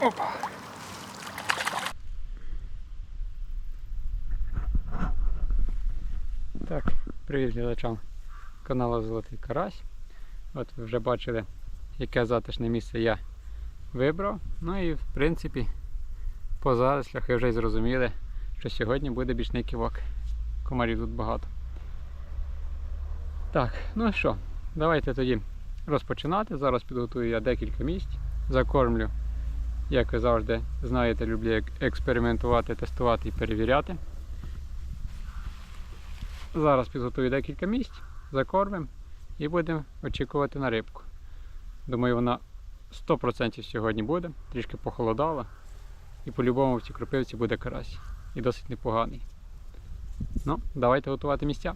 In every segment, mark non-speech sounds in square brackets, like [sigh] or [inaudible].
Опа. Так, привіт глядачам каналу Золотий Карась. От ви вже бачили, яке затишне місце я вибрав. Ну і в принципі по зарослях ви вже й зрозуміли, що сьогодні буде бічний ківок. Комарів тут багато. Так, ну що, давайте тоді розпочинати. Зараз підготую я декілька місць, закормлю як ви завжди знаєте, люблю експериментувати, тестувати і перевіряти. Зараз підготую декілька місць, закормимо і будемо очікувати на рибку. Думаю, вона 100% сьогодні буде, трішки похолодала. І по-любому в цій кропивці буде карась. І досить непоганий. Ну, давайте готувати місця.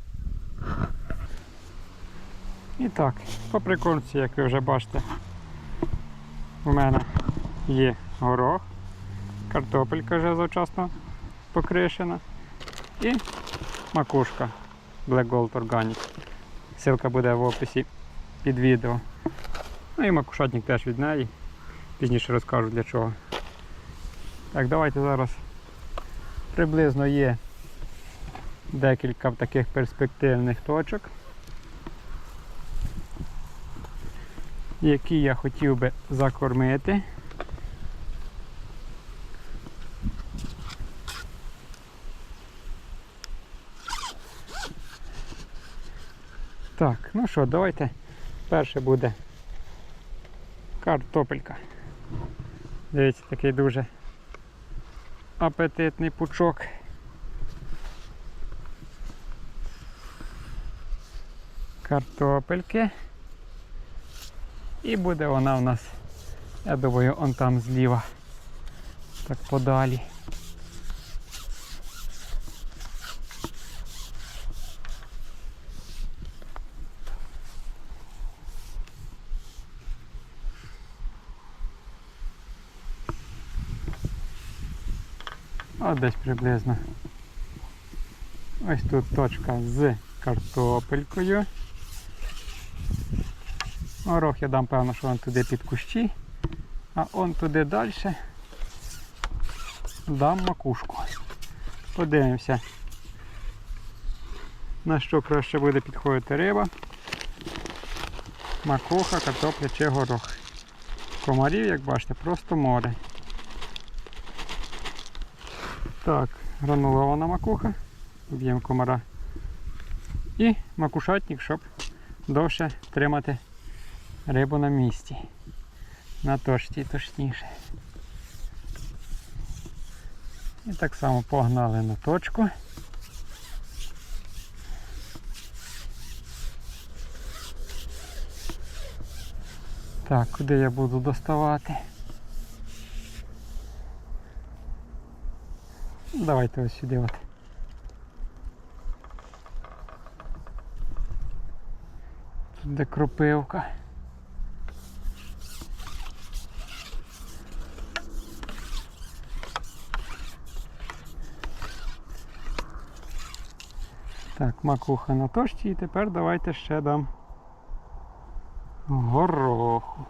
І так, по прикормці, як ви вже бачите, у мене є горох, картопелька вже завчасно покришена і макушка Black Gold Organic. Ссылка буде в описі під відео. Ну і макушатник теж від неї. Пізніше розкажу для чого. Так, давайте зараз приблизно є декілька таких перспективних точок, які я хотів би закормити. Так, ну що, давайте перше буде картопелька. Дивіться, такий дуже апетитний пучок. Картопельки. І буде вона у нас, я думаю, он там зліва. Так подалі. От десь приблизно. Ось тут точка з картопелькою. Горох я дам певно, що он туди під кущі, а он туди далі дам макушку. Подивимося, на що краще буде підходити риба. Макуха, картопля чи горох. Комарів, як бачите, просто море. Так, гранулована макуха, б'ємо комара. І макушатник, щоб довше тримати рибу на місці. На точці точніше. І так само погнали на точку. Так, куди я буду доставати? Давайте ось сюди от. Тут де кропивка. Так, макуха на точці і тепер давайте ще дам гороху.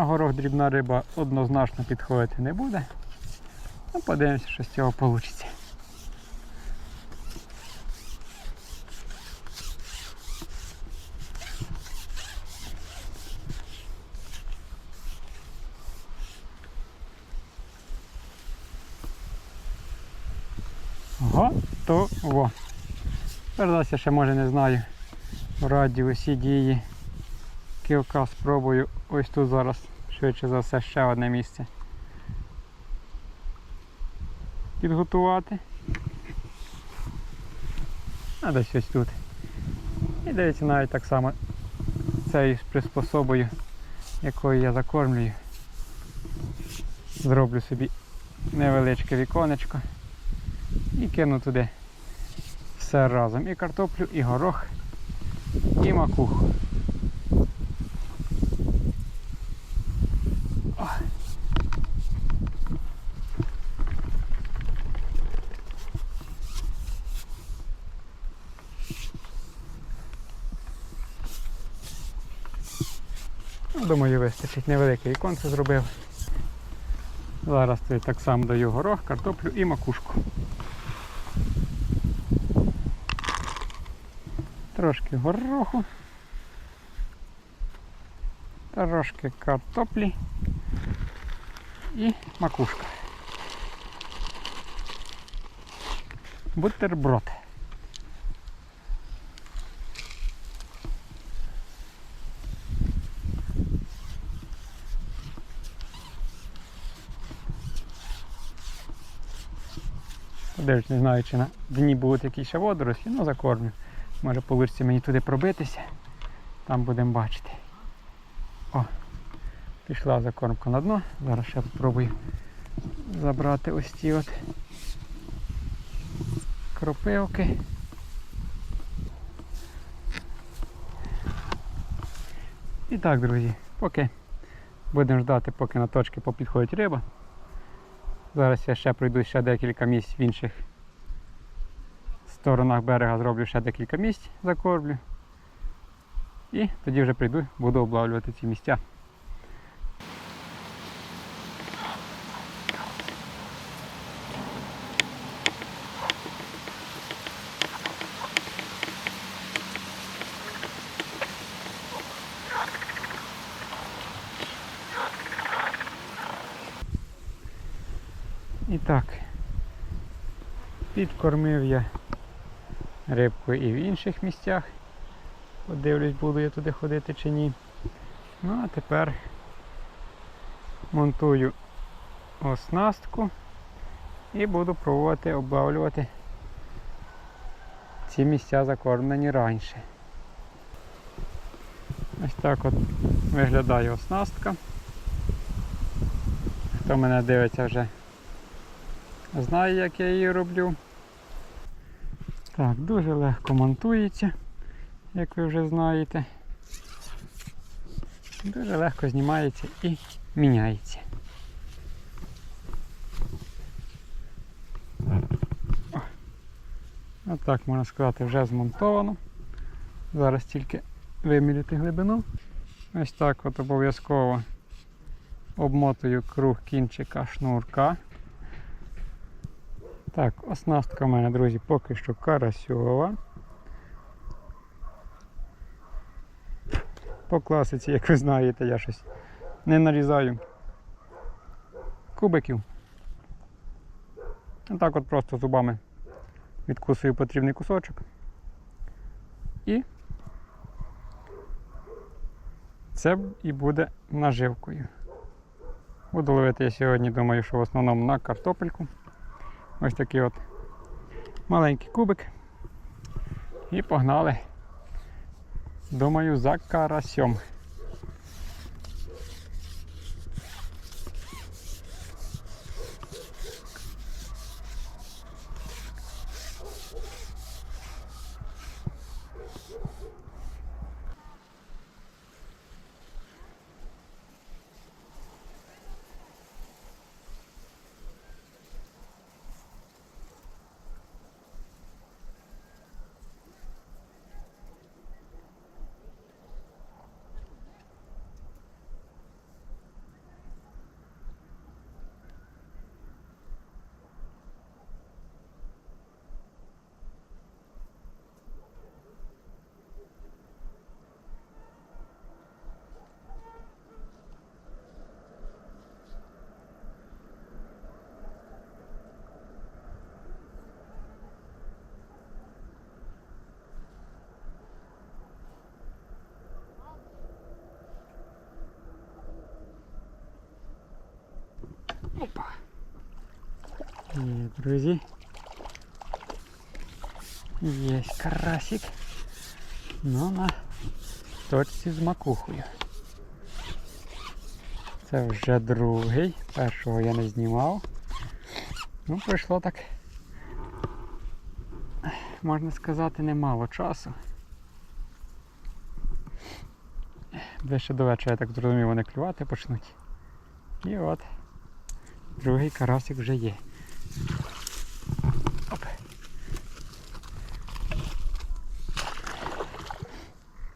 На горох дрібна риба однозначно підходити не буде. Ну, подивимося, що з цього вийде. Готово. Передасться ще може не знаю. В радіусі дії кілка спробую ось тут зараз швидше за все ще одне місце підготувати. А десь ось тут. І дивіться навіть так само цією приспособою, якою я закормлюю. Зроблю собі невеличке віконечко і кину туди все разом. І картоплю, і горох, і макуху. Думаю, вистачить. Невелике віконце зробив. Зараз я так само даю горох, картоплю і макушку. Трошки гороху. Трошки картоплі і макушка. Бутерброд. Подивлюсь, не знаю, чи на дні будуть якісь ще водорослі, ну закормлю. Може лирці мені туди пробитися. Там будемо бачити. О, пішла закормка на дно. Зараз ще спробую забрати ось ці от кропивки. І так, друзі, поки будемо ждати, поки на точки попідходить риба. Зараз я ще пройду ще декілька місць в інших сторонах берега, зроблю ще декілька місць, закормлю. І тоді вже прийду, буду облавлювати ці місця. І так, підкормив я рибку і в інших місцях. Подивлюсь, буду я туди ходити чи ні. Ну а тепер монтую оснастку і буду пробувати облавлювати ці місця закормлені раніше. Ось так от виглядає оснастка. Хто мене дивиться вже знає, як я її роблю. Так, дуже легко монтується, як ви вже знаєте. Дуже легко знімається і міняється. Отак можна сказати, вже змонтовано. Зараз тільки виміряти глибину. Ось так от обов'язково обмотую круг кінчика шнурка. Так, оснастка у мене, друзі, поки що карасьова. По класиці, як ви знаєте, я щось не нарізаю кубиків. Так от просто зубами відкусую потрібний кусочок. І це і буде наживкою. Буду ловити я сьогодні, думаю, що в основному на картопельку. Ось такий от маленький кубик. І погнали. Думаю, за карасьом. Опа. Є, друзі. Є карасик. Ну на точці з макухою. Це вже другий. Першого я не знімав. Ну, пройшло так, можна сказати, немало часу. Ближче до вечора, я так зрозумів, вони клювати почнуть. І от другий карасик вже є. Оп.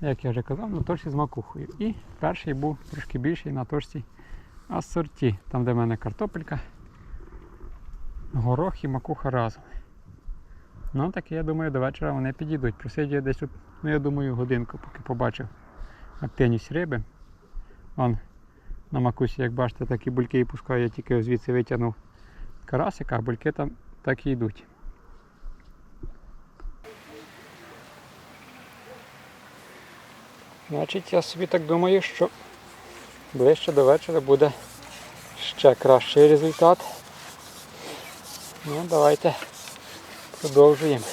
як я вже казав, на точці з макухою. І перший був трошки більший на точці асорті, там де в мене картопелька, горох і макуха разом. Ну таке, я думаю, до вечора вони підійдуть. Просидю я десь ну я думаю, годинку, поки побачив активність риби. Вон на макусі, як бачите, такі бульки і пускаю, я тільки звідси витягнув карасика, а бульки там так і йдуть. Значить, я собі так думаю, що ближче до вечора буде ще кращий результат. Ну, давайте продовжуємо.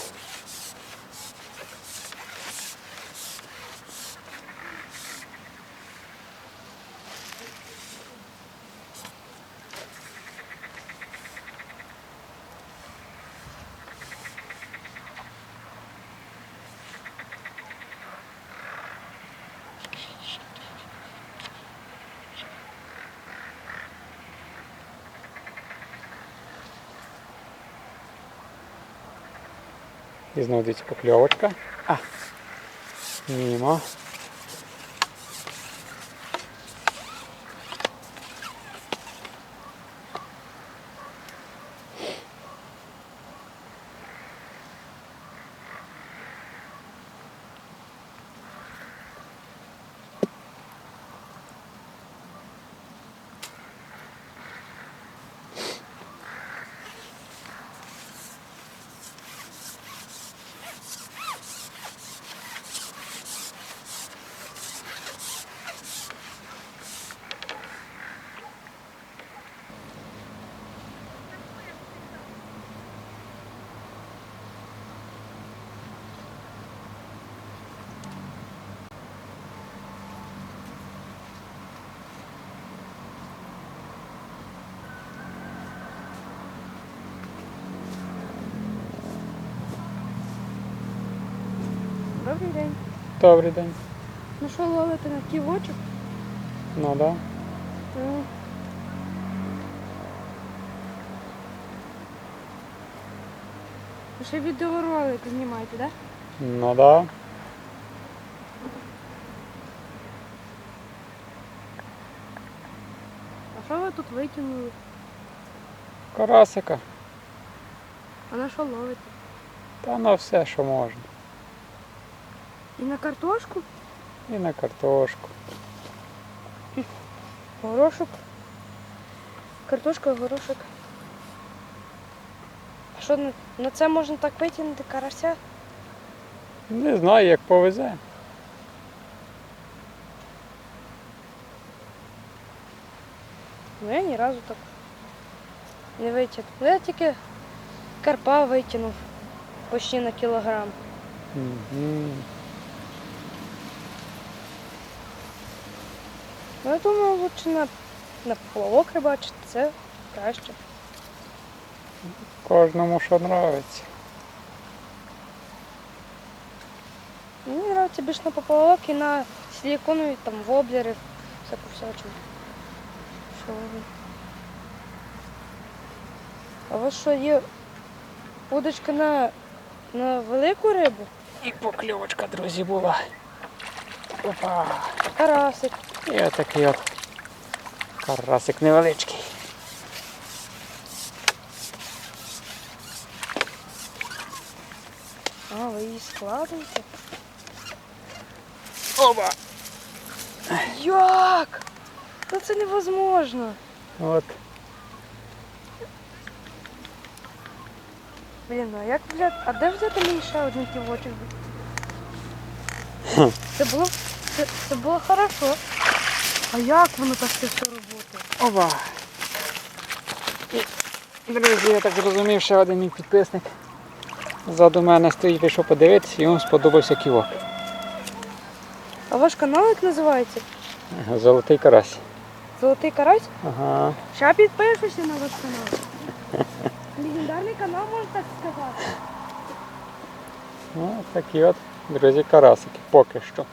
І знову дивіться покльовочка. А, мімо. Добрий день. Добрий день. Ну що ловите на ківочок? Ну да. Ну. Ви ще відеоролик знімаєте, так? Да? Ну да. А що ви тут витягнули? Карасика. А на що ловите? Та на все, що можна. І на картошку? І на картошку. Горошок. Картошка, горошок. А що на, на це можна так витягнути карася? Не знаю, як повезе. Ну я ні разу так не витягнув. Ну, Я тільки карпа витягнув почти на кілограм. Мгм. Ну, я думаю, лучше на, на поплавок рибачити, це краще. Кожному що нравиться. Мені подобається більше на поплавок і на силіконові там воблери, всяку всячину. Що ви? А у вас що є удочка на, на велику рибу? І покльовочка, друзі, була. Опа. Карасик. І отакий от карасик невеличкий. А, ви її складуєте? Оба! Як? Ну це невозможно. От. Блін, а як взяти? А де взяти мені ще один ківочок? Це було, це, це було хорошо. А як воно так це все роботи? Оба! І, друзі, я так зрозумів, ще один мій підписник. Ззаду мене стоїть, вийшов подивитися, і йому сподобався ківок. А ваш канал як називається? Золотий карась. Золотий карась? Ага. Ще підпишуся на ваш канал. [laughs] Легендарний канал, можна так сказати. Ну, такі от, друзі, карасики поки що.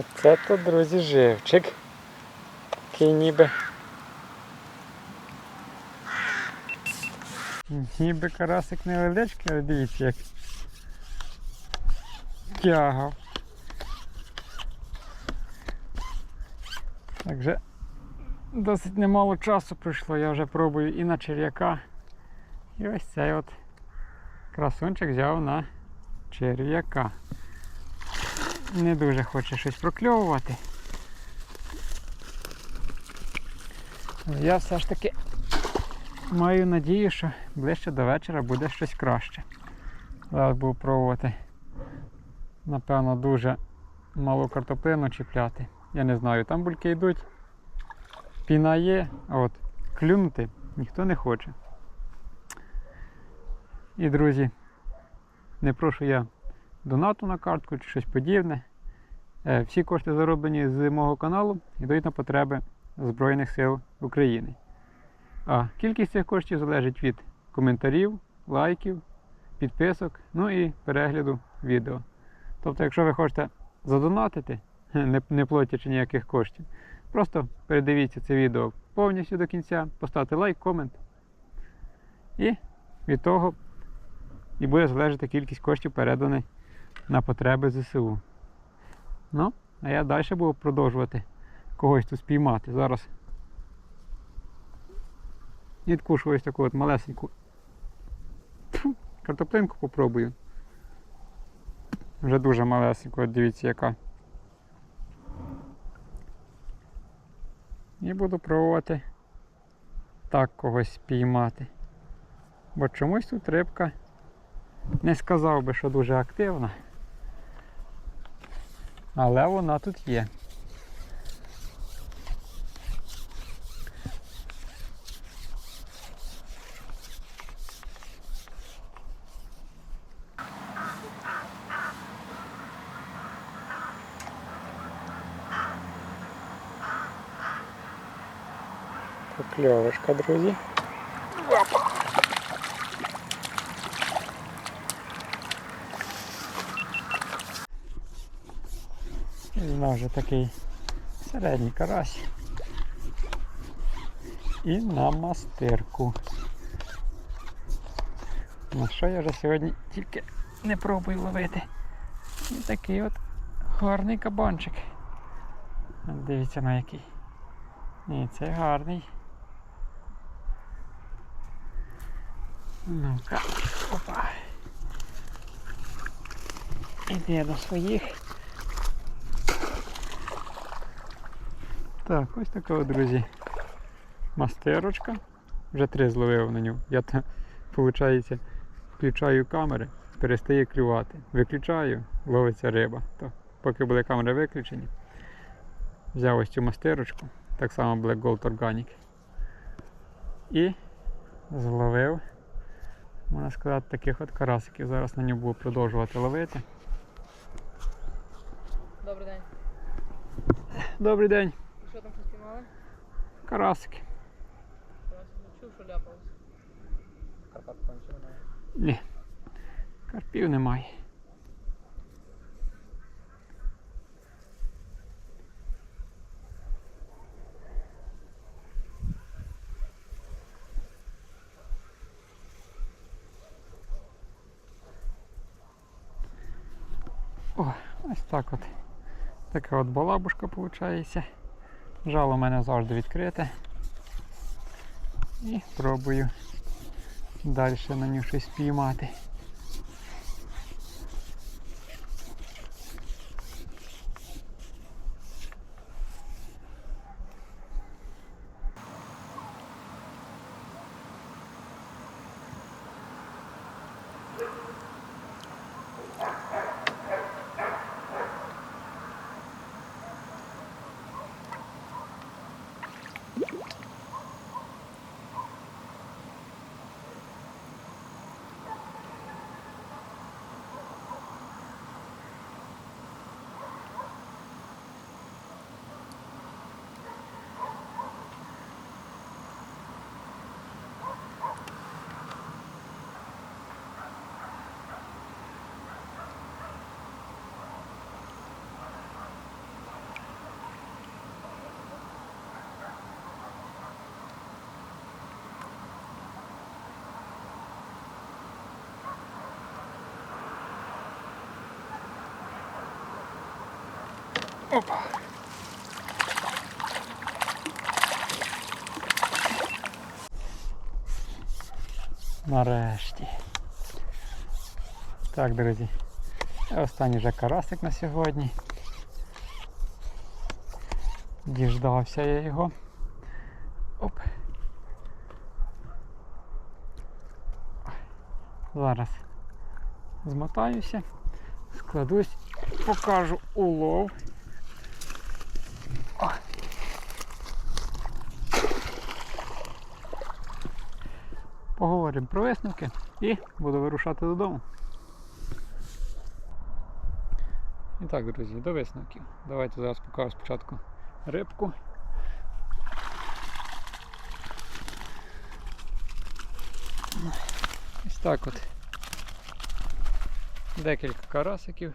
Оце то, друзі, живчик. Такий ніби. Ніби карасик невеличкий, але дивіться як тягав. Так вже досить немало часу пройшло, я вже пробую і на черв'яка. І ось цей от красунчик взяв на черв'яка. Не дуже хоче щось прокльовувати. Але я все ж таки маю надію, що ближче до вечора буде щось краще. Зараз буду пробувати, напевно, дуже малу картоплину чіпляти. Я не знаю, там бульки йдуть, піна є, а от клюнути ніхто не хоче. І, друзі, не прошу я донату на картку чи щось подібне. Е, Всі кошти зароблені з мого каналу йдуть на потреби Збройних сил України. А кількість цих коштів залежить від коментарів, лайків, підписок, ну і перегляду відео. Тобто, якщо ви хочете задонатити, [laughs] не, платячи ніяких коштів, просто передивіться це відео повністю до кінця, поставте лайк, комент. І від того і буде залежати кількість коштів переданих на потреби ЗСУ. Ну, а я далі буду продовжувати когось тут спіймати. Зараз відкушу ось таку от малесеньку картоплинку попробую. Вже дуже малесеньку, от дивіться яка. І буду пробувати так когось спіймати. Бо чомусь тут рибка не сказав би, що дуже активна. Але вона тут є. Покльовочка, друзі. Візьмемо вже такий середній карась. І на мастирку. На що я вже сьогодні тільки не пробую ловити. І такий от гарний кабанчик. Дивіться на який. Ні, це гарний. Ну-ка, опа. Іде до своїх. Так, ось така, от, друзі, мастерочка. Вже три зловив на нього. Я то, виходить, включаю камери, перестає клювати. Виключаю, ловиться риба. То, поки були камери виключені, взяв ось цю мастерочку, так само Black Gold Organic. І зловив, можна сказати, таких от карасиків. Зараз на нього буду продовжувати ловити. Добрий день. Добрий день, Що там щось піймали? Карасики. Карпат кончив немає. Ні. Карпів немає. О, ось так от. Така от балабушка виходить. Жало у мене завжди відкрите. І пробую далі на нього щось спіймати. Опа. Нарешті. Так, друзі. Останній вже карасик на сьогодні. Діждався я його. Оп. Зараз змотаюся, складусь, покажу улов. Поговоримо про висновки і буду вирушати додому. І так, друзі, до висновків. Давайте зараз покажу спочатку рибку. Ось так от. Декілька карасиків.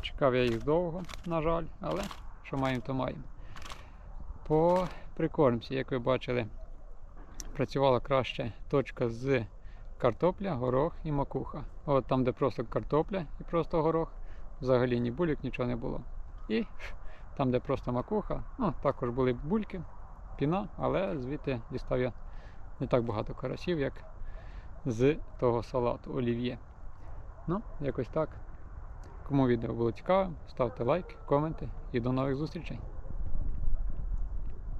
Чекав я їх довго, на жаль, але що маємо, то маємо. По прикормці, як ви бачили, працювала краще точка з картопля, горох і макуха. От там, де просто картопля і просто горох, взагалі ні бульок, нічого не було. І там, де просто макуха, ну, також були бульки, піна, але звідти дістав я не так багато карасів, як з того салату олів'є. Ну, якось так. Кому відео було цікаве, ставте лайк, коменти і до нових зустрічей.